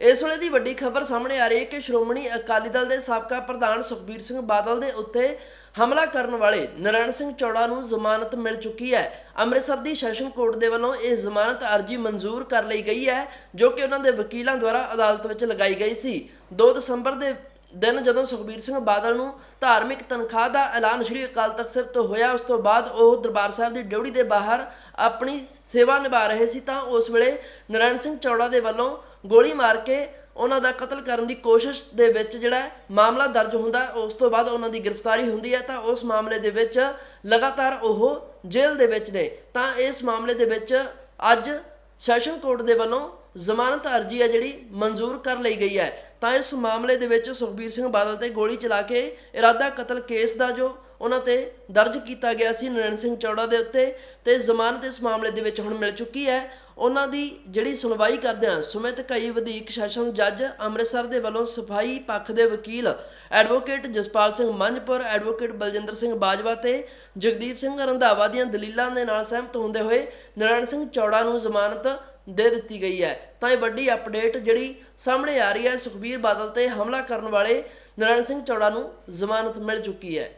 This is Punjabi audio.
ਇਸ ਵੇਲੇ ਦੀ ਵੱਡੀ ਖਬਰ ਸਾਹਮਣੇ ਆ ਰਹੀ ਹੈ ਕਿ ਸ਼੍ਰੋਮਣੀ ਅਕਾਲੀ ਦਲ ਦੇ ਸਾਬਕਾ ਪ੍ਰਧਾਨ ਸੁਖਬੀਰ ਸਿੰਘ ਬਾਦਲ ਦੇ ਉੱਤੇ ਹਮਲਾ ਕਰਨ ਵਾਲੇ ਨਰੈਣ ਸਿੰਘ ਚੌੜਾ ਨੂੰ ਜ਼ਮਾਨਤ ਮਿਲ ਚੁੱਕੀ ਹੈ। ਅੰਮ੍ਰਿਤਸਰ ਦੀ ਸੈਸ਼ਨ ਕੋਰਟ ਦੇ ਵੱਲੋਂ ਇਹ ਜ਼ਮਾਨਤ ਅਰਜ਼ੀ ਮਨਜ਼ੂਰ ਕਰ ਲਈ ਗਈ ਹੈ, ਜੋ ਕਿ ਉਹਨਾਂ ਦੇ ਵਕੀਲਾਂ ਦੁਆਰਾ ਅਦਾਲਤ ਵਿੱਚ ਲਗਾਈ ਗਈ ਸੀ। 2 ਦਸੰਬਰ ਦੇ ਦਿਨ ਜਦੋਂ ਸੁਖਬੀਰ ਸਿੰਘ ਬਾਦਲ ਨੂੰ ਧਾਰਮਿਕ ਤਨਖਾਹ ਦਾ ਐਲਾਨ ਸ਼੍ਰੀ ਅਕਾਲ ਤਖਤ ਸਾਹਿਬ ਤੋਂ ਹੋਇਆ, ਉਸ ਤੋਂ ਬਾਅਦ ਉਹ ਦਰਬਾਰ ਸਾਹਿਬ ਦੀ ਡਿਊਟੀ ਦੇ ਬਾਹਰ ਆਪਣੀ ਸੇਵਾ ਨਿਭਾ ਰਹੇ ਸੀ, ਤਾਂ ਉਸ ਵੇਲੇ ਨਰੈਣ ਸਿੰਘ ਚੌੜਾ ਦੇ ਵੱਲੋਂ ਗੋਲੀ ਮਾਰ ਕੇ ਉਹਨਾਂ ਦਾ ਕਤਲ ਕਰਨ ਦੀ ਕੋਸ਼ਿਸ਼ ਦੇ ਵਿੱਚ ਜਿਹੜਾ ਮਾਮਲਾ ਦਰਜ ਹੁੰਦਾ, ਉਸ ਤੋਂ ਬਾਅਦ ਉਹਨਾਂ ਦੀ ਗ੍ਰਿਫਤਾਰੀ ਹੁੰਦੀ ਹੈ, ਤਾਂ ਉਸ ਮਾਮਲੇ ਦੇ ਵਿੱਚ ਲਗਾਤਾਰ ਉਹ ਜੇਲ੍ਹ ਦੇ ਵਿੱਚ ਨੇ। ਤਾਂ ਇਸ ਮਾਮਲੇ ਦੇ ਵਿੱਚ ਅੱਜ ਸੈਸ਼ਨ ਕੋਰਟ ਦੇ ਵੱਲੋਂ ਜ਼ਮਾਨਤ ਅਰਜ਼ੀ ਹੈ ਜਿਹੜੀ ਮਨਜ਼ੂਰ ਕਰ ਲਈ ਗਈ ਹੈ। ਤਾਂ ਇਸ ਮਾਮਲੇ ਦੇ ਵਿੱਚ ਸੁਖਬੀਰ ਸਿੰਘ ਬਾਦਲ ਤੇ ਗੋਲੀ ਚਲਾ ਕੇ ਇਰਾਦਾ ਕਤਲ ਕੇਸ ਦਾ ਜੋ ਉਹਨਾਂ ਤੇ ਦਰਜ ਕੀਤਾ ਗਿਆ ਸੀ ਨਰੈਣ ਸਿੰਘ ਚੌੜਾ ਦੇ ਉੱਤੇ ਤੇ ਜ਼ਮਾਨਤ ਇਸ ਮਾਮਲੇ ਦੇ ਵਿੱਚ ਹੁਣ ਮਿਲ ਚੁੱਕੀ ਹੈ। ਉਹਨਾਂ ਦੀ ਜਿਹੜੀ ਸੁਣਵਾਈ ਕਰਦਿਆਂ ਸੁਮਿਤ ਕਈ ਵਧੀਕ ਸੈਸ਼ਨ ਜੱਜ ਅੰਮ੍ਰਿਤਸਰ ਦੇ ਵੱਲੋਂ ਸਫ਼ਾਈ ਪੱਖ ਦੇ ਵਕੀਲ ਐਡਵੋਕੇਟ ਜਸਪਾਲ ਸਿੰਘ ਮੰਝਪੁਰ, ਐਡਵੋਕੇਟ ਬਲਜਿੰਦਰ ਸਿੰਘ ਬਾਜਵਾ ਤੇ ਜਗਦੀਪ ਸਿੰਘ ਰੰਧਾਵਾ ਦੀਆਂ ਦਲੀਲਾਂ ਦੇ ਨਾਲ ਸਹਿਮਤ ਹੁੰਦੇ ਹੋਏ ਨਰੈਣ ਸਿੰਘ ਚੌੜਾ ਨੂੰ ਜ਼ਮਾਨਤ ਦੇ ਦਿੱਤੀ ਗਈ ਹੈ। ਤਾਂ ਇਹ ਵੱਡੀ ਅਪਡੇਟ ਜਿਹੜੀ ਸਾਹਮਣੇ ਆ ਰਹੀ ਹੈ, ਸੁਖਬੀਰ ਬਾਦਲ ਤੇ ਹਮਲਾ ਕਰਨ ਵਾਲੇ ਨਰੈਣ ਸਿੰਘ ਚੌੜਾ ਨੂੰ ਜ਼ਮਾਨਤ ਮਿਲ ਚੁੱਕੀ ਹੈ।